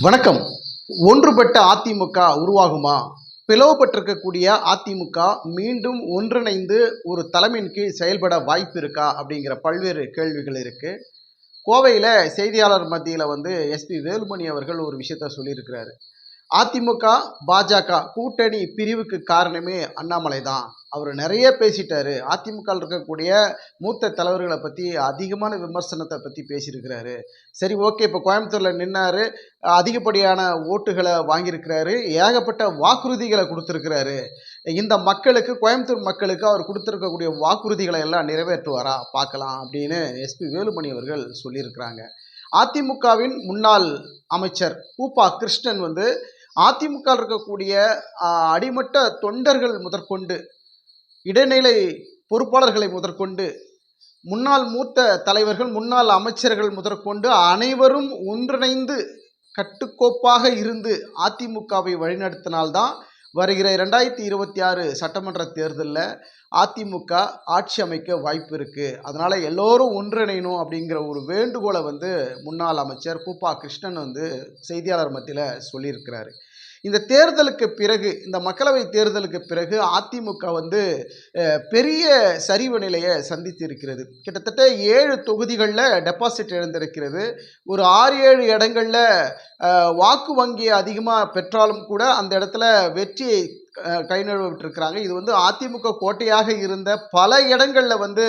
வணக்கம். ஒன்றுபட்ட அதிமுக உருவாகுமா? பிளவுபட்டிருக்கக்கூடிய அதிமுக மீண்டும் ஒன்றிணைந்து ஒரு தலைமையின் கீழ் செயல்பட வாய்ப்பு இருக்கா அப்படிங்கிற பல்வேறு கேள்விகள் இருக்குது கோவையில் செய்தியாளர் மத்தியில் வந்து எஸ்பி வேலுமணி அவர்கள் ஒரு விஷயத்த சொல்லியிருக்கிறாரு. அதிமுக பாஜக கூட்டணி பிரிவுக்கு காரணமே அண்ணாமலை தான். அவர் நிறைய பேசிட்டாரு. அதிமுக இருக்கக்கூடிய மூத்த தலைவர்களை பற்றி அதிகமான விமர்சனத்தை பற்றி பேசியிருக்கிறாரு. சரி ஓகே இப்போ கோயம்புத்தூரில் நின்னாரு. அதிகப்படியான ஓட்டுகளை வாங்கியிருக்கிறாரு. ஏகப்பட்ட வாக்குறுதிகளை கொடுத்துருக்கிறாரு. இந்த மக்களுக்கு கோயம்புத்தூர் மக்களுக்கு அவர் கொடுத்துருக்கக்கூடிய வாக்குறுதிகளை எல்லாம் நிறைவேற்றுவாரா? பார்க்கலாம் அப்படின்னு எஸ்பி வேலுமணி அவர்கள் சொல்லியிருக்கிறாங்க. அதிமுகவின் முன்னாள் அமைச்சர் கூப்பா கிருஷ்ணன் வந்து அதிமுக இருக்கக்கூடிய அடிமட்ட தொண்டர்கள் முதற்கொண்டு இடைநிலை பொறுப்பாளர்களை முதற்கொண்டு முன்னாள் மூத்த தலைவர்கள் முன்னாள் அமைச்சர்கள் முதற்கொண்டு அனைவரும் ஒன்றிணைந்து கட்டுக்கோப்பாக இருந்து அதிமுகவை வழிநடத்தினால்தான் வருகிற இரண்டாயிரத்தி இருபத்தி ஆறு சட்டமன்ற தேர்தலில் அதிமுக ஆட்சி அமைக்க வாய்ப்பு இருக்குது அதனால் எல்லோரும் ஒன்றிணையணும் அப்படிங்கிற ஒரு வேண்டுகோளை வந்து முன்னாள் அமைச்சர் கூப்பா கிருஷ்ணன் வந்து செய்தியாளர் மத்தியில் சொல்லியிருக்கிறாரு. இந்த தேர்தலுக்கு பிறகு இந்த மக்களவை தேர்தலுக்கு பிறகு அதிமுக வந்து பெரிய சரிவு நிலையை சந்தித்து இருக்கிறது கிட்டத்தட்ட ஏழு தொகுதிகளில் டெபாசிட் இழந்திருக்கிறது. ஒரு ஆறு ஏழு இடங்களில் வாக்கு வங்கியை அதிகமாக பெற்றாலும் கூட அந்த இடத்துல வெற்றியை கை நழுவிட்டிருக்கிறாங்க இது வந்து அதிமுக கோட்டையாக இருந்த பல இடங்களில் வந்து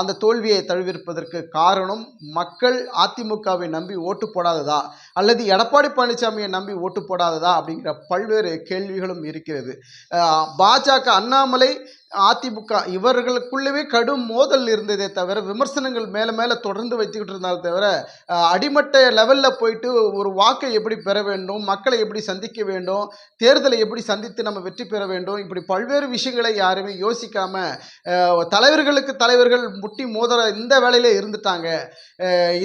அந்த தோல்வியை தழுவிருப்பதற்கு காரணம் மக்கள் அதிமுகவை நம்பி ஓட்டு போடாததா? அல்லது எடப்பாடி பழனிசாமியை நம்பி ஓட்டு போடாததா? அப்படிங்கிற பல்வேறு கேள்விகளும் இருக்கிறது. பாஜக அண்ணாமலை அதிமுக இவர்களுக்குள்ளவே கடும் மோதல் இருந்ததே தவிர விமர்சனங்கள் மேலே மேலே தொடர்ந்து வச்சுக்கிட்டு இருந்தாலும் தவிர அடிமட்ட லெவலில் போயிட்டு ஒரு வாக்கை எப்படி பெற வேண்டும் மக்களை எப்படி சந்திக்க வேண்டும் தேர்தலை எப்படி சந்தித்து நம்ம வெற்றி பெற வேண்டும் இப்படி பல்வேறு விஷயங்களை யாருமே யோசிக்காம தலைவர்களுக்கு தலைவர்கள் முட்டி மோதல இந்த வேலையில் இருந்துட்டாங்க.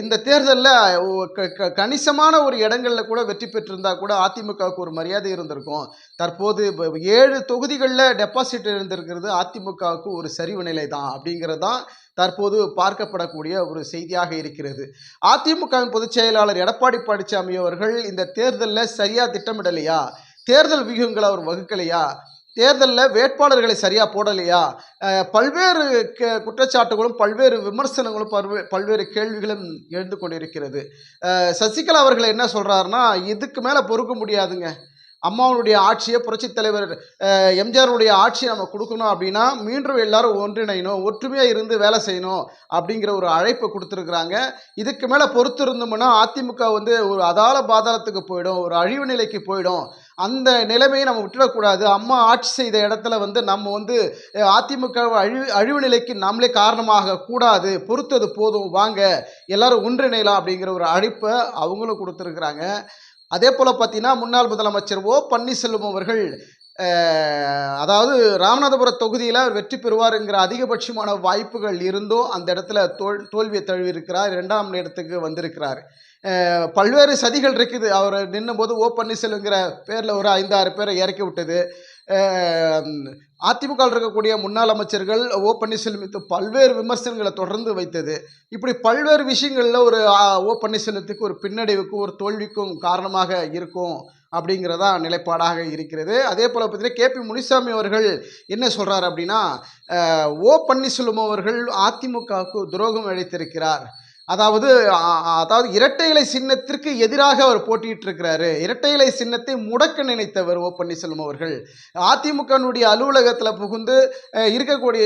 இந்த தேர்தலில் கணிசமான ஒரு இடங்களில் கூட வெற்றி பெற்றிருந்தால் கூட அதிமுகவுக்கு ஒரு மரியாதை இருந்திருக்கும். தற்போது ஏழு தொகுதிகளில் டெபாசிட் இருந்திருக்கிறது. அதிமுகவுக்கு ஒரு சரிவு நிலை தான் அப்படிங்கிறது தான் தற்போது பார்க்கப்படக்கூடிய ஒரு செய்தியாக இருக்கிறது. அதிமுகவின் பொதுச் செயலாளர் எடப்பாடி பழனிசாமி அவர்கள் இந்த தேர்தலில் சரியாக திட்டமிடலையா? தேர்தல் வியூகங்களை அவர் வகுக்கலையா? தேர்தலில் வேட்பாளர்களை சரியாக போடலையா? பல்வேறு குற்றச்சாட்டுகளும் பல்வேறு விமர்சனங்களும் பல்வே பல்வேறு கேள்விகளும் எழுந்து கொண்டிருக்கிறது. சசிகலா அவர்கள் என்ன சொல்கிறாருன்னா இதுக்கு மேலே பொறுக்க முடியாதுங்க. அம்மாவுடைய ஆட்சியை புரட்சித் தலைவர் எம்ஜிஆருடைய ஆட்சியை நம்ம கொடுக்கணும் அப்படின்னா மீண்டும் எல்லாரும் ஒன்றிணையணும் ஒற்றுமையாக இருந்து வேலை செய்யணும் அப்படிங்கிற ஒரு அழைப்பை கொடுத்துருக்குறாங்க. இதுக்கு மேலே பொறுத்து இருந்தோம்னா அதிமுக வந்து ஒரு அதால பாதாளத்துக்கு போயிடும் ஒரு அழிவு நிலைக்கு போயிடும். அந்த நிலைமையை நம்ம விட்டுடக்கூடாது. அம்மா ஆட்சி செய்த இடத்துல வந்து நம்ம வந்து அதிமுக அழிவு அழிவு நிலைக்கு நம்மளே காரணமாக கூடாது பொறுத்தது போதும் வாங்க எல்லாரும் ஒன்றிணையலாம் அப்படிங்கிற ஒரு அழைப்பை அவங்களும் கொடுத்துருக்குறாங்க. அதே போல் பார்த்தீங்கன்னா முன்னாள் முதலமைச்சர் ஓ. பன்னீர்செல்வம் அவர்கள் அதாவது ராமநாதபுரம் தொகுதியில் அவர் வெற்றி பெறுவாருங்கிற அதிகபட்சமான வாய்ப்புகள் இருந்தும் அந்த இடத்துல தோல் தோல்வியை தழுவியிருக்கிறார். இரண்டாம் இடத்துக்கு வந்திருக்கிறார். பல்வேறு சதிகள் இருக்குது. அவர் நின்னும்போது ஓ. பன்னீர்செல்வங்கிற பேரில் ஒரு ஐந்தாறு பேரை இறக்கி விட்டது. அதிமுக இருக்கக்கூடிய முன்னாள் அமைச்சர்கள் ஓ பன்னீர்செல்வம் பல்வேறு விமர்சனங்களை தொடர்ந்து வைத்தது. இப்படி பல்வேறு விஷயங்களில் ஒரு ஓ பன்னீர்செல்வத்துக்கு ஒரு பின்னடைவுக்கும் ஒரு தோல்விக்கும் காரணமாக இருக்கும் அப்படிங்கிறதா நிலைப்பாடாக இருக்கிறது. அதே போல் பார்த்தீங்கன்னா கே பி முனிசாமி அவர்கள் என்ன சொல்கிறார் அப்படின்னா ஓ பன்னீர்செல்வம் அவர்கள் அதிமுகவுக்கு துரோகம் அழைத்திருக்கிறார் அதாவது அதாவது இரட்டை இலை சின்னத்திற்கு எதிராக அவர் போட்டியிட்டு இருக்கிறாரு இரட்டை இலை சின்னத்தை முடக்க நினைத்தவர் ஓ பன்னீர்செல்வம் அவர்கள். அதிமுகனுடைய அலுவலகத்தில் புகுந்து இருக்கக்கூடிய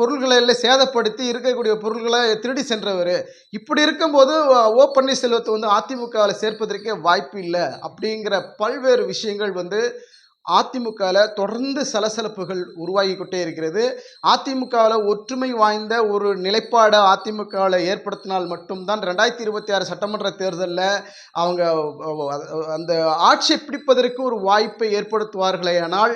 பொருள்களை எல்லாம் சேதப்படுத்தி இருக்கக்கூடிய பொருள்களை திருடி சென்றவர். இப்படி இருக்கும்போது ஓ பன்னீர்செல்வத்தை வந்து அதிமுகவில் சேர்ப்பதற்கே வாய்ப்பு இல்லை. அப்படிங்கிற பல்வேறு விஷயங்கள் வந்து அதிமுகவில் தொடர்ந்து சலசலப்புகள் உருவாகி கொண்டே இருக்கிறது. அதிமுகவில் ஒற்றுமை வாய்ந்த ஒரு நிலைப்பாடை அதிமுகவில் ஏற்படுத்தினால் மட்டும்தான் ரெண்டாயிரத்தி இருபத்தி ஆறு சட்டமன்ற தேர்தலில் அவங்க அந்த ஆட்சியை பிடிப்பதற்கு ஒரு வாய்ப்பை ஏற்படுத்துவார்களே ஆனால்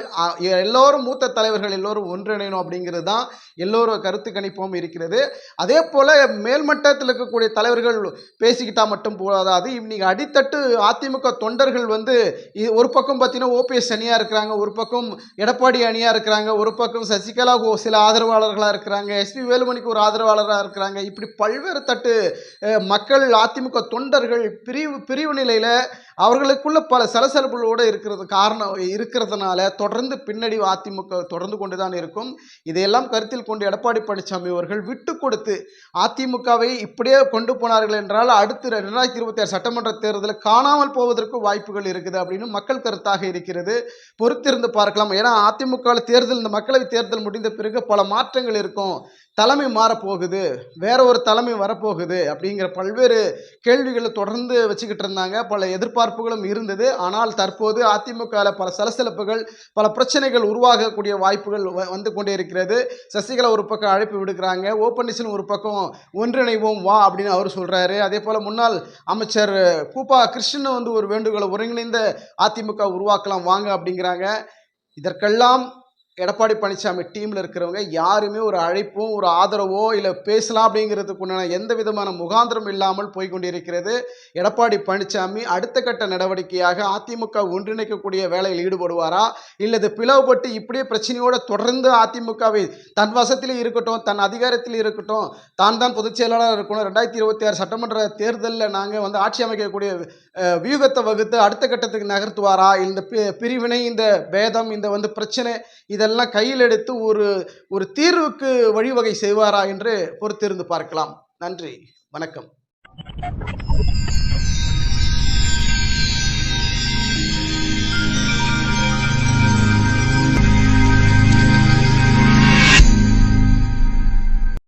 எல்லோரும் மூத்த தலைவர்கள் எல்லோரும் ஒன்றிணையணும் அப்படிங்கிறது தான் எல்லோரும் கருத்து கணிப்பும் இருக்கிறது. அதே போல் மேல்மட்டத்தில் இருக்கக்கூடிய தலைவர்கள் பேசிக்கிட்டால் மட்டும் போதாது. இன்னைக்கு அடித்தட்டு அதிமுக தொண்டர்கள் வந்து ஒரு பக்கம் பார்த்தீங்கன்னா ஓபிஎஸ் அணியாக இருக்கிறாங்க ஒரு பக்கம் எடப்பாடி அணியாக இருக்கிறாங்க ஒரு பக்கம் சசிகலா சில ஆதரவாளர்களாக இருக்கிறாங்க எஸ்பி வேலுமணிக்கு ஒரு ஆதரவாளராக இருக்கிறாங்க. இப்படி பல்வேறு தட்டு மக்கள் அதிமுக தொண்டர்கள் பிரிவு பிரிவு நிலையில் அவர்களுக்குள்ள பல சலசலப்புகளோடு இருக்கிறது காரணம் இருக்கிறதுனால தொடர்ந்து பின்னடி அதிமுக தொடர்ந்து கொண்டு தான் இருக்கும். இதையெல்லாம் கருத்தில் கொண்டு எடப்பாடி பழனிசாமி அவர்கள் விட்டு கொடுத்து அதிமுகவை இப்படியே கொண்டு போனார்கள் என்றால் அடுத்து ரெண்டாயிரத்தி இருபத்தி ஆறு சட்டமன்ற தேர்தலில் காணாமல் போவதற்கு வாய்ப்புகள் இருக்குது அப்படின்னு மக்கள் கருத்தாக இருக்கிறது. பொறுத்திருந்து பார்க்கலாம். ஏன்னா அதிமுக தேர்தல் இந்த மக்களவை தேர்தல் முடிந்த பிறகு பல மாற்றங்கள் இருக்கும். தலைமை மாறப்போகுது வேற ஒரு தலைமை வரப்போகுது அப்படிங்கிற பல்வேறு கேள்விகளை தொடர்ந்து வச்சுக்கிட்டு இருந்தாங்க. பல எதிர்பார்ப்புகளும் இருந்தது. ஆனால் தற்போது அதிமுகவில் பல சலசலப்புகள் பல பிரச்சனைகள் உருவாகக்கூடிய வாய்ப்புகள் வ- வந்து கொண்டே இருக்கிறது. சசிகலா ஒரு பக்கம் அழைப்பு விடுக்கிறாங்க. ஓ பன்னீர்செல்வம் ஒரு பக்கம் ஒன்றிணைவோம் வா அப்படின்னு அவர் சொல்றாரு. அதே போல முன்னாள் அமைச்சர் கூப்பா கிருஷ்ணன் வந்து ஒரு வேண்டுகோளை ஒருங்கிணைந்த அதிமுக உருவாக்கலாம் வாங்க அப்படிங்கிறாங்க. இதற்கெல்லாம் எடப்பாடி பழனிசாமி டீமில் இருக்கிறவங்க யாருமே ஒரு அழைப்பும் ஒரு ஆதரவோ இல்லை பேசலாம் அப்படிங்கிறதுக்கு உண்டான எந்த விதமான முகாந்திரம் இல்லாமல் போய்கொண்டிருக்கிறது எடப்பாடி பழனிசாமி அடுத்த கட்ட நடவடிக்கையாக அதிமுக ஒன்றிணைக்கக்கூடிய வேலையில் ஈடுபடுவாரா? இல்லது பிளவுபட்டு இப்படியே பிரச்சனையோடு தொடர்ந்து அதிமுகவை தன் வசத்தில் இருக்கட்டும் தன் அதிகாரத்தில் இருக்கட்டும் தான் தான் பொதுச் செயலாளர் இருக்கணும். ரெண்டாயிரத்தி இருபத்தி ஆறு சட்டமன்ற தேர்தலில் நாங்கள் வந்து ஆட்சி அமைக்கக்கூடிய வியூகத்தை வகுத்து அடுத்த கட்டத்துக்கு நகர்த்துவாரா? இந்த பிரிவினை இந்த பேதம் இந்த வந்து பிரச்சனை இதெல்லாம் கையில் எடுத்து ஒரு ஒரு தீர்வுக்கு வழிவகை செய்வாரா என்று பொறுத்திருந்து பார்க்கலாம். நன்றி. வணக்கம்.